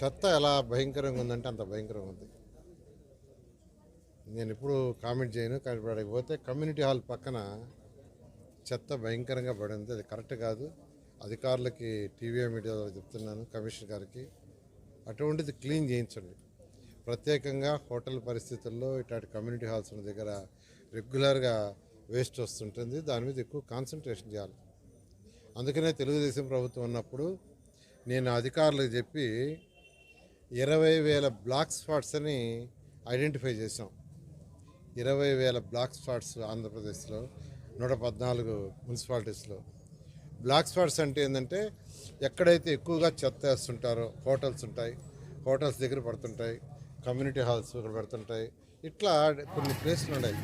చెత్త ఎలా భయంకరంగా ఉందంటే అంత భయంకరంగా ఉంది. నేను ఎప్పుడు కామెంట్ చేయను కానీ పోతే కమ్యూనిటీ హాల్ పక్కన చెత్త భయంకరంగా పడింది. అది కరెక్ట్ కాదు. అధికారులకి టీవీ మీడియా చెప్తున్నాను కమిషనర్ గారికి. అటువంటిది క్లీన్ చేయించండి. ప్రత్యేకంగా హోటల్ పరిస్థితుల్లో ఇట్లాంటి కమ్యూనిటీ హాల్స్ ఉన్న దగ్గర రెగ్యులర్గా వేస్ట్ వస్తుంటుంది. దాని మీద ఎక్కువ కాన్సన్ట్రేషన్ చేయాలి. అందుకనే తెలుగుదేశం ప్రభుత్వం ఉన్నప్పుడు నేను అధికారులకు చెప్పి ఇరవై వేల బ్లాక్ స్పాట్స్ అని ఐడెంటిఫై చేసాం ఇరవై వేల బ్లాక్ స్పాట్స్ ఆంధ్రప్రదేశ్లో నూట పద్నాలుగు మున్సిపాలిటీస్లో. బ్లాక్ స్పాట్స్ అంటే ఏంటంటే ఎక్కడైతే ఎక్కువగా చెత్త వేస్తుంటారో హోటల్స్ ఉంటాయి హోటల్స్ దగ్గర పడుతుంటాయి కమ్యూనిటీ హాల్స్ ఇక్కడ పెడుతుంటాయి ఇట్లా కొన్ని ప్లేస్లు ఉన్నాయి.